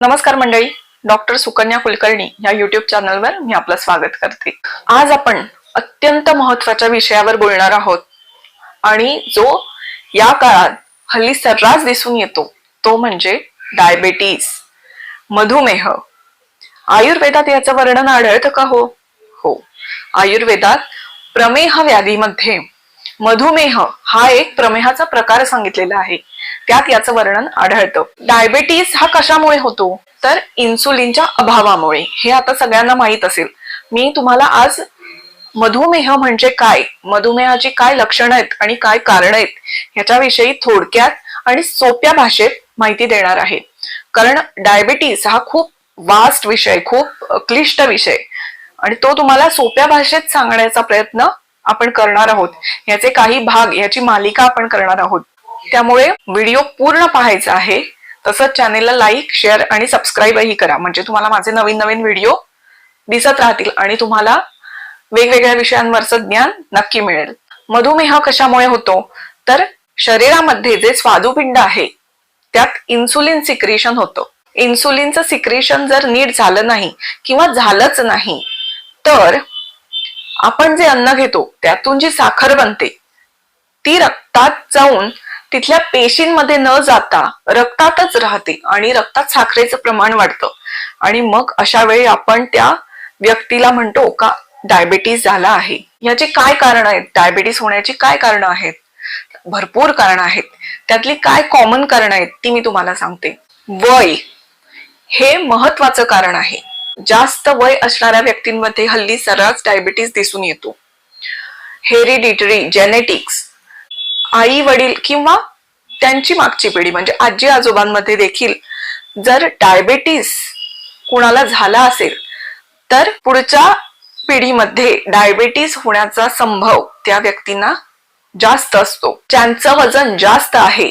नमस्कार मंडळी डॉक्टर सुकन्या कुलकर्णी या युट्यूब चॅनलवर मी आपलं स्वागत करते. आज आपण अत्यंत महत्त्वाच्या विषयावर बोलणार आहोत. आणि जो या काळात हल्ली सर्रास दिसून येतो तो म्हणजे डायबेटीस मधुमेह. आयुर्वेदात याचं वर्णन आढळतं का हो? हो. आयुर्वेदात प्रमेह व्याधीमध्ये मधुमेह हा एक प्रमेहाचा प्रकार सांगितलेला आहे. त्यात याचं वर्णन आढळतं. डायबेटीस हा कशामुळे होतो? तर इन्सुलिनच्या अभावामुळे. हे आता सगळ्यांना माहीत असेल. मी तुम्हाला आज मधुमेह म्हणजे काय मधुमेहाची काय लक्षणं आहेत आणि काय कारण आहेत ह्याच्याविषयी थोडक्यात आणि सोप्या भाषेत माहिती देणार आहे. कारण डायबिटीस हा खूप वास्ट विषय खूप क्लिष्ट विषय. आणि तो तुम्हाला सोप्या भाषेत सांगण्याचा प्रयत्न आपण करणार आहोत. याचे काही भाग याची मालिका आपण करणार आहोत. त्यामुळे व्हिडिओ पूर्ण पाहायचा आहे. तसंच चॅनेलला लाईक शेअर आणि सबस्क्राईबही करा. म्हणजे तुम्हाला माझे नवीन नवीन व्हिडिओ दिसत राहतील आणि तुम्हाला वेगवेगळ्या विषयांवरचं ज्ञान नक्की मिळेल. मधुमेह कशामुळे होतो? तर शरीरामध्ये जे स्वादुपिंड आहे त्यात इन्सुलिन सिक्रेशन होतं. इन्सुलिनचं सिक्रेशन जर नीट झालं नाही किंवा झालंच नाही तर आपण जे अन्न घेतो त्यातून जी साखर बनते ती रक्तात जाऊन तिथल्या पेशींमध्ये न जाता रक्तातच राहते आणि रक्तात साखरेचं प्रमाण वाढतं. आणि मग अशा वेळी आपण त्या व्यक्तीला म्हणतो का डायबिटीस झाला आहे. याची काय कारण आहेत? डायबिटीस होण्याची काय कारण आहेत? भरपूर कारण आहेत. त्यातली काय कॉमन कारण आहेत ती मी तुम्हाला सांगते. वय हे महत्वाचं कारण आहे. जास्त वय असणाऱ्या व्यक्तींमध्ये हल्ली सर्रास डायबिटीस दिसून येतो. हेरिडिटरी जेनेटिक्स आई वडील किंवा त्यांची मागची पिढी म्हणजे आजी आजोबांमध्ये देखील जर डायबेटीस कुणाला झाला असेल तर पुढच्या पिढीमध्ये डायबेटीस होण्याचा संभव त्या व्यक्तींना जास्त असतो. ज्यांचं वजन जास्त आहे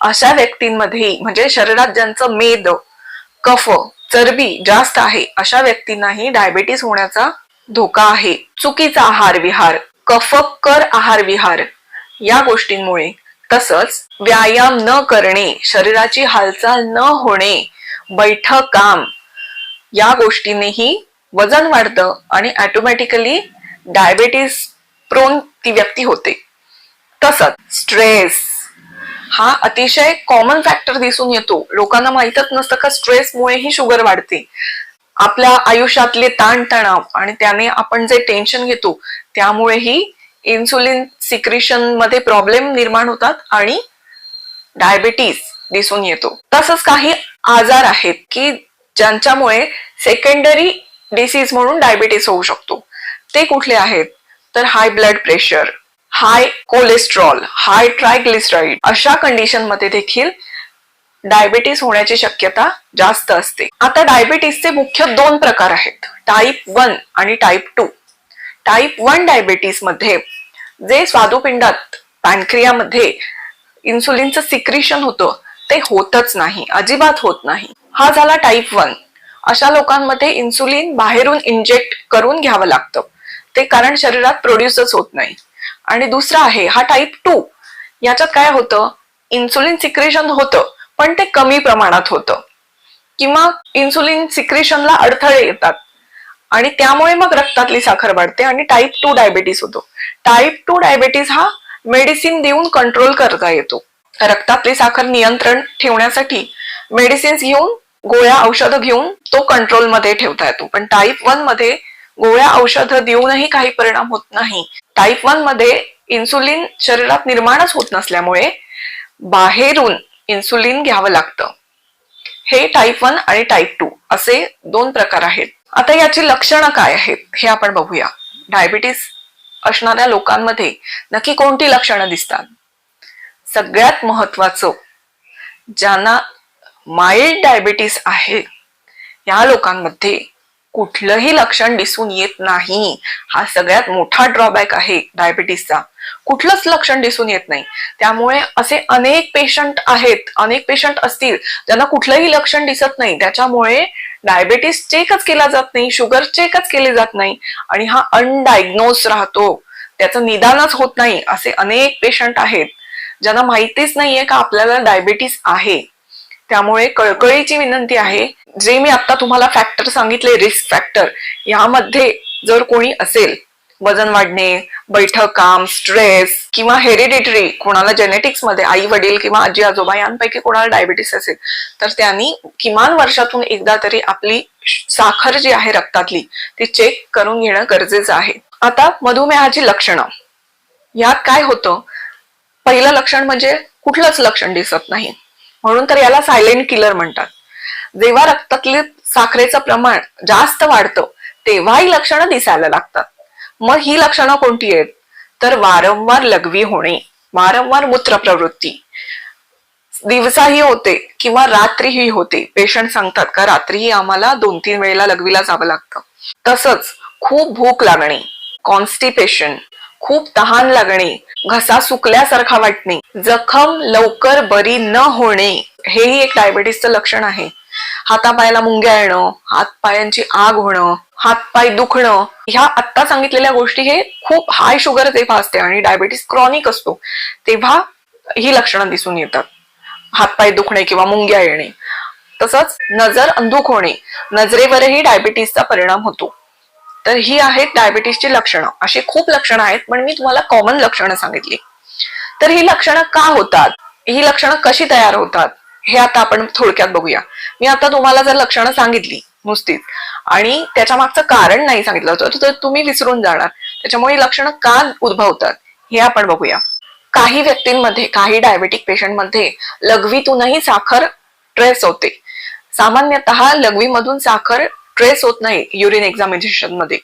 अशा व्यक्तींमध्ये म्हणजे शरीरात ज्यांचं मेद कफ चरबी जास्त आहे अशा व्यक्तींनाही डायबेटीस होण्याचा धोका आहे. चुकीचा आहार विहार कफकर आहार विहार या गोष्टींमुळे तसंच व्यायाम न करणे शरीराची हालचाल न होणे बैठक काम या गोष्टींनीही वजन वाढतं आणि ऑटोमॅटिकली डायबेटीस प्रोन ती व्यक्ती होते. तसंच स्ट्रेस हा अतिशय कॉमन फॅक्टर दिसून येतो. लोकांना माहीतच नसतं का स्ट्रेसमुळेही शुगर वाढते. आपल्या आयुष्यातले ताणतणाव आणि त्याने आपण जे टेन्शन घेतो त्यामुळेही इन्सुलिन सिक्रिशनमध्ये प्रॉब्लेम निर्माण होतात आणि डायबिटीस दिसून येतो. तसंच काही आजार आहेत की ज्यांच्यामुळे सेकंडरी डिसीज म्हणून डायबिटीस होऊ शकतो. ते कुठले आहेत? तर high blood pressure high cholesterol high triglyceride अशा कंडिशनमध्ये देखील डायबिटीस होण्याची शक्यता जास्त असते. आता डायबिटीसचे मुख्य दोन प्रकार आहेत. टाईप वन आणि टाईप टू टाईप वन डायबिटीसमध्ये जे स्वादुपिंडात पॅनक्रियामध्ये इन्सुलिनचं सिक्रिशन होतं ते होतच नाही अजिबात होत नाही. हा झाला टाईप वन अशा लोकांमध्ये इन्सुलिन बाहेरून इंजेक्ट करून घ्यावं लागतं. ते कारण शरीरात प्रोड्यूसच होत नाही. आणि दुसरा आहे हा टाईप टू याच्यात काय होतं? इन्सुलिन सिक्रेशन होतं पण ते कमी प्रमाणात होतं. किंवा इन्सुलिन सिक्रेशनला अडथळे येतात. आणि त्यामुळे मग रक्तातली साखर वाढते आणि टाईप टू डायबिटीस होतो. टाईप टू डायबिटीस हा मेडिसिन देऊन कंट्रोल करता येतो. रक्तातली साखर नियंत्रण ठेवण्यासाठी मेडिसिन्स घेऊन गोळ्या औषधं घेऊन तो कंट्रोलमध्ये ठेवता येतो. पण टाईप वनमध्ये गोळ्या औषधं देऊनही काही परिणाम होत नाही. टाईप वनमध्ये इन्सुलिन शरीरात निर्माणच होत नसल्यामुळे बाहेरून इन्सुलिन घ्यावं लागतं. हे टाईप वन आणि टाईप टू असे दोन प्रकार आहेत. आता याची लक्षणं काय आहेत हे आपण बघूया. डायबिटीस असणाऱ्या लोकांमध्ये नक्की कोणती लक्षणं दिसतात? सगळ्यात महत्वाचं ज्यांना माइल्ड डायबिटीस आहे या लोकांमध्ये कुठलंही लक्षण दिसून येत नाही. हा सगळ्यात मोठा ड्रॉबॅक आहे डायबिटीसचा कुठलंच लक्षण दिसून येत नाही. त्यामुळे असे अनेक पेशंट आहेत अनेक पेशंट असतील ज्यांना कुठलंही लक्षण दिसत नाही. त्याच्यामुळे डायबेटीस चेकच केला जात नाही शुगर चेकच केले जात नाही आणि हा अनडायग्नोज राहतो. त्याचं निदानच होत नाही असे अनेक पेशंट आहेत. ज्यांना माहितीच नाहीये का आपल्याला डायबेटीस आहे. त्यामुळे कळकळीची विनंती आहे जे मी आता तुम्हाला फॅक्टर सांगितले रिस्क फॅक्टर यामध्ये जर कोणी असेल वजन वाढणे बैठक काम स्ट्रेस किंवा हेरिडिटरी कोणाला जेनेटिक्समध्ये आई वडील किंवा आजी आजोबा यांपैकी कोणाला डायबिटीस असेल तर त्यांनी किमान वर्षातून एकदा तरी आपली साखर जी आहे रक्तातली ती चेक करून घेणं गरजेचं आहे. आता मधुमेहाची लक्षणं. यात काय होतं? पहिलं लक्षण म्हणजे कुठलंच लक्षण दिसत नाही. म्हणून तर याला सायलेंट किलर म्हणतात. जेव्हा रक्तातली साखरेचं प्रमाण जास्त वाढतं तेव्हा ही लक्षणं दिसायला लागतात. मग ही लक्षणं कोणती आहेत? तर वारंवार लघवी होणे वारंवार मूत्र प्रवृत्ती दिवसाही होते किंवा रात्रीही होते. पेशंट सांगतात का रात्रीही आम्हाला दोन तीन वेळेला लघवीला जावं लागतं. तसंच खूप भूक लागणे कॉन्स्टिपेशन खूप तहान लागणे घसा सुकल्यासारखा वाटणे जखम लवकर बरी न होणे हेही एक डायबिटीसचं लक्षण आहे. हातापायाला मुंग्या येणं हातपायांची आग होणं हातपाय दुखणं ह्या आत्ता सांगितलेल्या गोष्टी हे खूप हाय शुगर जेव्हा असते आणि डायबिटीस क्रॉनिक असतो. तेव्हा ही लक्षणं दिसून येतात. हातपाय दुखणे किंवा मुंग्या येणे. तसंच नजर अंधुक होणे. नजरेवरही डायबिटीसचा परिणाम होतो. तर ही आहेत डायबिटीसची लक्षणं. अशी खूप लक्षणं आहेत पण मी तुम्हाला कॉमन लक्षणं सांगितली. तर ही लक्षणं का होतात? ही लक्षणं कशी तयार होतात? हे आता आपण थोडक्यात बघूया. मी आता तुम्हाला जर लक्षणं सांगितली नुसतीच आणि त्याच्या मागचं कारण नाही सांगितलं होतं तर तुम्ही विसरून जाणार. त्याच्यामुळे लक्षणं का उद्भवतात हे आपण बघूया. काही व्यक्तींमध्ये काही डायबेटिक पेशंटमध्ये लघवीतूनही साखर ट्रेस होते. सामान्यतः लघवीमधून साखर ट्रेस होत नाही युरिन एक्झामिनेशनमध्ये.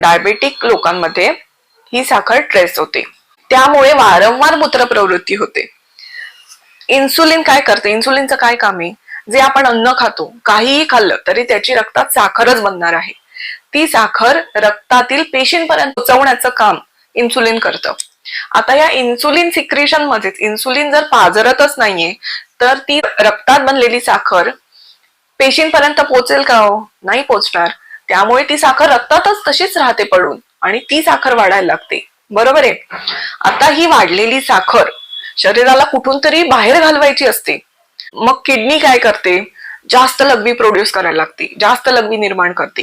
डायबेटिक लोकांमध्ये ही साखर ट्रेस होते. त्यामुळे वारंवार मूत्र प्रवृत्ती होते. इन्सुलिन काय करते? इन्सुलिनचं काय काम आहे? जे आपण अन्न खातो काहीही खाल्लं तरी त्याची रक्तात साखरच बनणार आहे. ती साखर रक्तातील पेशींपर्यंत पोचवण्याचं काम इन्सुलिन करतं. आता या इन्सुलिन सिक्रेशन मध्येच इन्सुलिन जर पाजरतच नाहीये तर ती रक्तात बनलेली साखर पेशींपर्यंत पोचेल का हो? नाही पोचणार त्यामुळे ती साखर रक्तातच तशीच राहते पडून आणि ती साखर वाढायला लागते. बरोबर आहे? आता ही वाढलेली साखर शरीराला कुठून तरी बाहेर घालवायची असते. मग किडनी काय करते? जास्त लघवी प्रोड्यूस करायला लागते. जास्त लघवी निर्माण करते.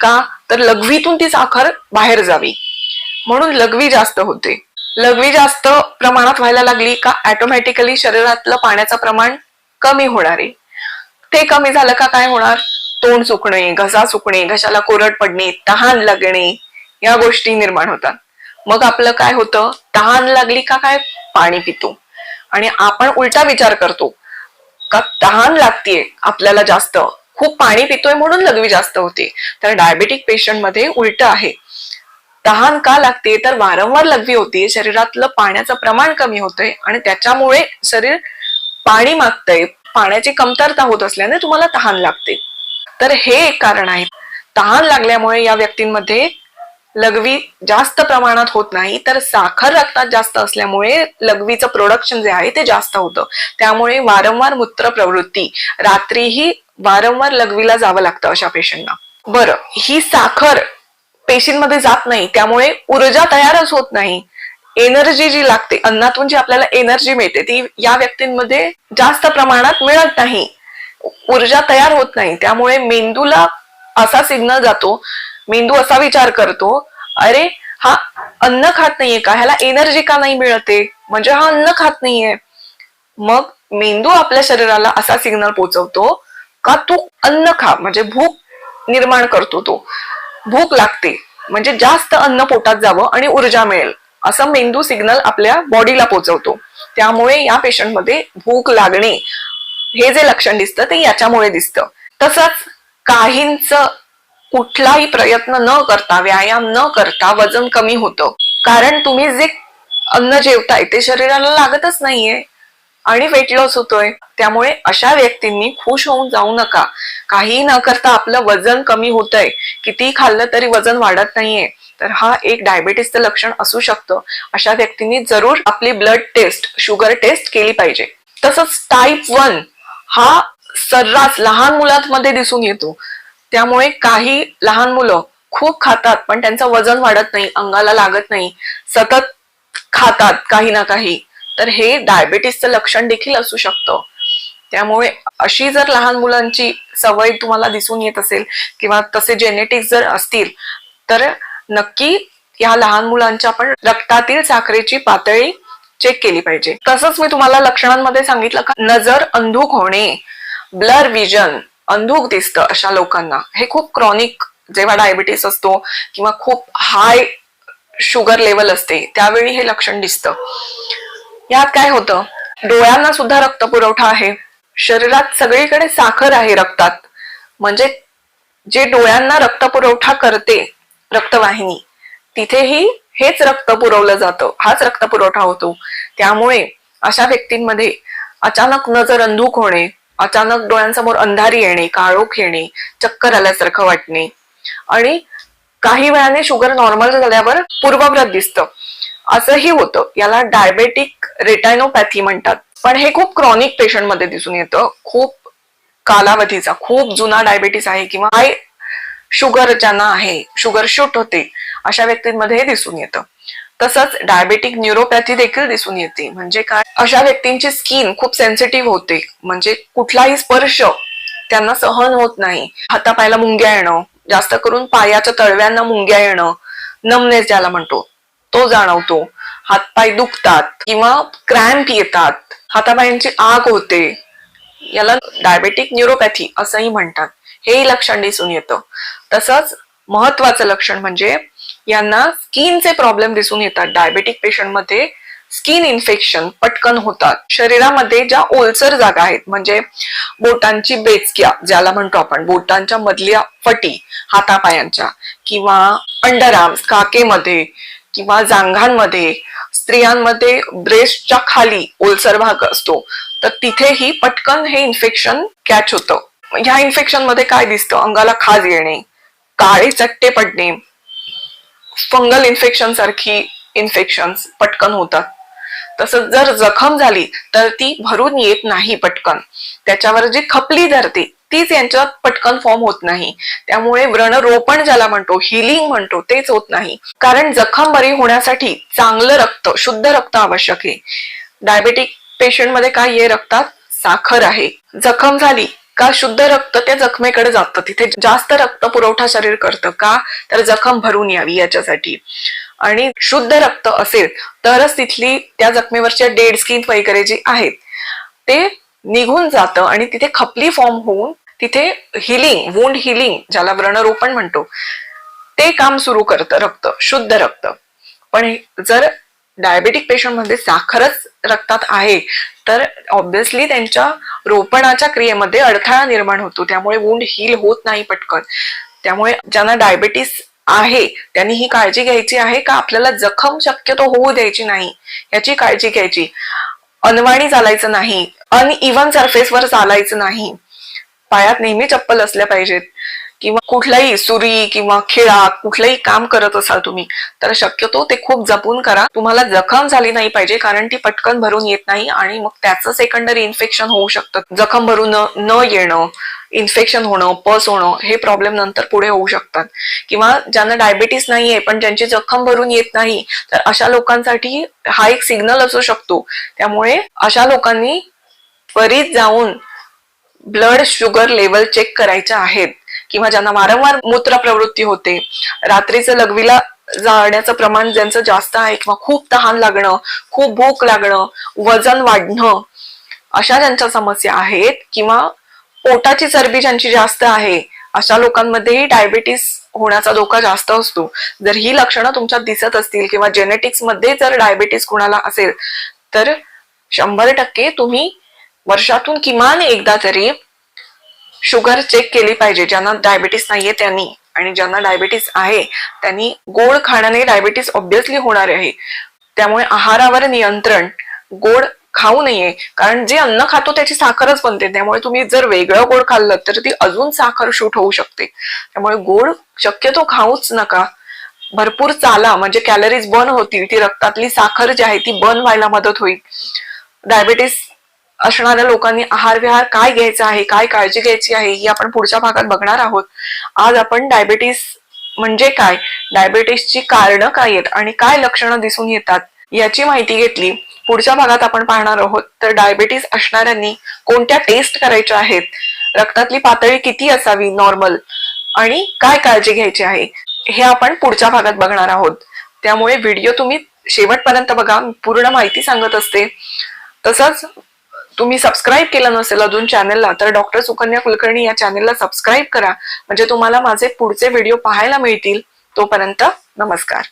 का? तर लघवीतून ती साखर बाहेर जावी. म्हणून लघवी जास्त होते. लघवी जास्त प्रमाणात व्हायला लागली का ऑटोमॅटिकली शरीरातलं पाण्याचं प्रमाण कमी होणार. आहे ते कमी झालं का काय होणार? तोंड सुकणे घसा सुकणे घशाला कोरड पडणे तहान लागणे या गोष्टी निर्माण होतात. मग आपलं काय होतं? तहान लागली का काय? पाणी पितो. आणि आपण उलटा विचार करतो का तहान लागतीये आपल्याला जास्त? खूप पाणी पितोय म्हणून लघवी जास्त होते. तर डायबेटिक पेशंटमध्ये उलट आहे. तहान का लागते तर वारंवार लघवी होती शरीरातलं पाण्याचं प्रमाण कमी होतंय आणि त्याच्यामुळे शरीर पाणी मागतंय. पाण्याची कमतरता होत असल्याने तुम्हाला तहान लागते. तर हे एक कारण आहे. तहान लागल्यामुळे या व्यक्तींमध्ये लघवी जास्त प्रमाणात होत नाही तर साखर रक्तात जास्त असल्यामुळे लघवीचं प्रोडक्शन जे आहे ते जास्त होतं. त्यामुळे वारंवार मूत्र प्रवृत्ती रात्रीही वारंवार लघवीला जावं लागतं अशा पेशंटना बरं ही साखर पेशींमध्ये जात नाही त्यामुळे ऊर्जा तयारच होत नाही. एनर्जी जी लागते अन्नातून जी आपल्याला एनर्जी मिळते ती या व्यक्तींमध्ये जास्त प्रमाणात मिळत नाही. ऊर्जा तयार होत नाही त्यामुळे मेंदूला असा सिग्नल जातो मेंदू असा विचार करतो अरे हा अन्न खात नाहीये का? ह्याला एनर्जी का नाही मिळते? म्हणजे हा अन्न खात नाहीये. मग मेंदू आपल्या शरीराला असा सिग्नल पोचवतो का तू अन्न खा म्हणजे भूक निर्माण करतो तो. भूक लागते म्हणजे जास्त अन्न पोटात जावं आणि ऊर्जा मिळेल असं मेंदू सिग्नल आपल्या बॉडीला पोचवतो. त्यामुळे या पेशंटमध्ये भूक लागणे हे जे लक्षण दिसतं ते याच्यामुळे दिसतं. तसंच काहींचं कुठलाही प्रयत्न न करता व्यायाम न करता वजन कमी होतं. कारण तुम्ही जे अन्न जेवताय ते शरीराला लागतच नाहीये. आणि वेट लॉस होतोय. त्यामुळे अशा व्यक्तींनी खुश होऊन जाऊ नका. काही न करता आपलं वजन कमी होतंय. किती खाल्लं तरी वजन वाढत नाहीये. तर हा एक डायबिटीसचं लक्षण असू शकतं. अशा व्यक्तींनी जरूर आपली ब्लड टेस्ट शुगर टेस्ट केली पाहिजे. तसंच टाईप वन हा सर्रास लहान मुलांमध्ये दिसून येतो. त्यामुळे काही लहान मुलं खूप खातात पण त्यांचं वजन वाढत नाही अंगाला लागत नाही सतत खातात काही ना काही. तर हे डायबिटीसचं लक्षण देखील असू शकतं. त्यामुळे अशी जर लहान मुलांची सवय तुम्हाला दिसून येत असेल किंवा तसे जेनेटिक्स जर असतील तर नक्की या लहान मुलांच्या पण रक्तातील साखरेची पातळी चेक केली पाहिजे. तसंच मी तुम्हाला लक्षणांमध्ये सांगितलं का? नजर अंधुक होणे ब्लर विजन अंधुक दिसतं अशा लोकांना. हे खूप क्रॉनिक जेव्हा डायबिटीस असतो किंवा खूप हाय शुगर लेवल असते त्यावेळी हे लक्षण दिसतं. यात काय होतं? डोळ्यांना सुद्धा रक्त पुरवठा आहे. शरीरात सगळीकडे साखर आहे रक्तात. म्हणजे जे डोळ्यांना रक्त पुरवठा करते रक्तवाहिनी तिथेही हेच रक्त पुरवलं जातं. हाच रक्त पुरवठा होतो. त्यामुळे अशा व्यक्तींमध्ये अचानक नजर अंधूक होणे अचानक डोळ्यांसमोर अंधारी येणे काळोख येणे चक्कर आल्यासारखं वाटणे. आणि काही वेळाने शुगर नॉर्मल झाल्यावर पूर्वव्रत दिसतं. असंही होतं. याला डायबेटिक रेटायनोपॅथी म्हणतात. पण हे खूप क्रॉनिक पेशंटमध्ये दिसून येतं. खूप कालावधीचा खूप जुना डायबेटीस आहे किंवा हाय शुगर ज्यांना आहे शुगर शूट होते अशा व्यक्तींमध्ये हे दिसून येतं. तसंच डायबेटिक न्यूरोपॅथी देखील दिसून येते. म्हणजे काय? अशा व्यक्तींची स्किन खूप सेन्सिटिव्ह होते. म्हणजे कुठलाही स्पर्श त्यांना सहन होत नाही. हातापायला मुंग्या येणं जास्त करून पायाच्या तळव्यांना मुंग्या येणं नमनेस ज्याला म्हणतो तो जाणवतो. हातपाय दुखतात किंवा क्रॅम्प येतात. हातापायांची आग होते. याला डायबेटिक न्यूरोपॅथी असंही म्हणतात. हेही लक्षण दिसून येतं. तसंच महत्वाचं लक्षण म्हणजे यांना स्किनचे प्रॉब्लेम दिसून येतात. डायबेटिक पेशंटमध्ये स्किन इन्फेक्शन पटकन होतात. शरीरामध्ये ज्या ओलसर जागा आहेत म्हणजे बोटांची बेचक्या ज्याला म्हणतो आपण बोटांच्या मधल्या फटी हातापायांच्या किंवा अंडरआर्म्स काकेमध्ये किंवा जांघांमध्ये स्त्रियांमध्ये ब्रेस्टच्या खाली ओलसर भाग असतो तर तिथेही पटकन हे इन्फेक्शन कॅच होतं. ह्या इन्फेक्शनमध्ये काय दिसतं? अंगाला खाज येणे काळे चट्टे पडणे फंगल इन्फेक्शन सारखी इन्फेक्शन पटकन होतात. तसंच जर जखम झाली तर ती भरून येत नाही पटकन. त्याच्यावर जी खपली धरते तीच यांच्यात पटकन फॉर्म होत नाही. त्यामुळे व्रणरोपण ज्याला म्हणतो हिलिंग म्हणतो तेच होत नाही. कारण जखम बरी होण्यासाठी चांगलं रक्त शुद्ध रक्त आवश्यक आहे. डायबेटिक पेशंटमध्ये काय हे रक्तात साखर आहे. जखम झाली का शुद्ध रक्त त्या जखमेकडे जातं? तिथे जास्त रक्त पुरवठा शरीर करतं का? तर जखम भरून यावी याच्यासाठी. आणि शुद्ध रक्त असेल तरच तिथली त्या जखमेवरच्या डेड स्किन वगैरे जी आहेत ते निघून जातं आणि तिथे खपली फॉर्म होऊन तिथे हिलिंग वुंड हिलिंग ज्याला व्रणरोपण म्हणतो ते काम सुरू करतं रक्त शुद्ध रक्त. पण जर डायबेटिक पेशंटमध्ये साखरच रक्तात आहे तर ऑब्विसली त्यांच्या रोपणाच्या क्रियेमध्ये अडथळा निर्माण होतो. त्यामुळे वुंड हील होत नाही पटकन. त्यामुळे ज्यांना डायबेटीस आहे त्यांनी ही काळजी घ्यायची आहे का? आपल्याला जखम शक्यतो होऊ द्यायची नाही. याची काळजी घ्यायची. अनवाणी चालायचं नाही. अन इव्हन सरफेसवर चालायचं नाही. पायात नेहमी चप्पल असल्या पाहिजेत. किंवा कुठलाही सुरी किंवा खिळा कुठलंही काम करत असाल तुम्ही तर शक्यतो ते खूप जपून करा. तुम्हाला जखम झाली नाही पाहिजे कारण ती पटकन भरून येत नाही आणि मग त्याचं सेकंडरी इन्फेक्शन होऊ शकतं. जखम भरून न येणं इन्फेक्शन होणं पस होणं हे प्रॉब्लेम नंतर पुढे होऊ शकतात. किंवा ज्यांना डायबिटीस नाहीये पण ज्यांची जखम भरून येत नाही तर अशा लोकांसाठी हा एक सिग्नल असू शकतो. त्यामुळे अशा लोकांनी त्वरित जाऊन ब्लड शुगर लेवल चेक करायच्या आहेत. किंवा ज्यांना वारंवार मूत्र प्रवृत्ती होते रात्रीचं लघवीला जाण्याचं प्रमाण ज्यांचं जास्त आहे किंवा खूप तहान लागणं खूप भूक लागणं वजन वाढणं अशा ज्यांच्या समस्या आहेत किंवा पोटाची चरबी ज्यांची जास्त आहे अशा लोकांमध्येही डायबिटीस होण्याचा धोका जास्त असतो. जर ही लक्षणं तुमच्यात दिसत असतील किंवा जेनेटिक्समध्ये जर डायबिटीस कुणाला असेल तर शंभर टक्के तुम्ही वर्षातून किमान एकदा तरी शुगर चेक केली पाहिजे. ज्यांना डायबिटीस नाहीये त्यांनी. आणि ज्यांना डायबिटीस आहे त्यांनी गोड खाण्याने डायबिटीस ऑब्विसली होणार आहे. त्यामुळे आहारावर नियंत्रण गोड खाऊ नये. कारण जे अन्न खातो त्याची साखरच बनते. त्यामुळे तुम्ही जर वेगळं गोड खाल्लं तर ती अजून साखर शूट होऊ शकते. त्यामुळे गोड शक्यतो खाऊच नका. भरपूर चाला म्हणजे कॅलरीज बर्न होतील. ती रक्तातली साखर जी आहे ती बर्न व्हायला मदत होईल. डायबिटीस असणाऱ्या लोकांनी आहार विहार काय घ्यायचा आहे काय काळजी घ्यायची आहे ही आपण पुढच्या भागात बघणार आहोत. आज आपण डायबिटीस म्हणजे काय? डायबिटीसची कारणं काय आहेत आणि काय लक्षणं दिसून येतात याची माहिती घेतली. पुढच्या भागात आपण पाहणार आहोत. तर डायबेटीस असणाऱ्यांनी कोणत्या टेस्ट करायच्या आहेत? रक्तातली पातळी किती असावी? नॉर्मल आणि काय काळजी घ्यायची आहे? हे आपण पुढच्या भागात बघणार आहोत. त्यामुळे व्हिडिओ तुम्ही शेवटपर्यंत बघा. पूर्ण माहिती सांगत असते. तसंच तुम्ही सबस्क्राईब केलं नसेल अजून चॅनलला तर डॉक्टर सुकन्या कुलकर्णी या चॅनलला सबस्क्राईब करा. म्हणजे तुम्हाला माझे पुढचे व्हिडिओ पाहायला मिळतील. तोपर्यंत नमस्कार.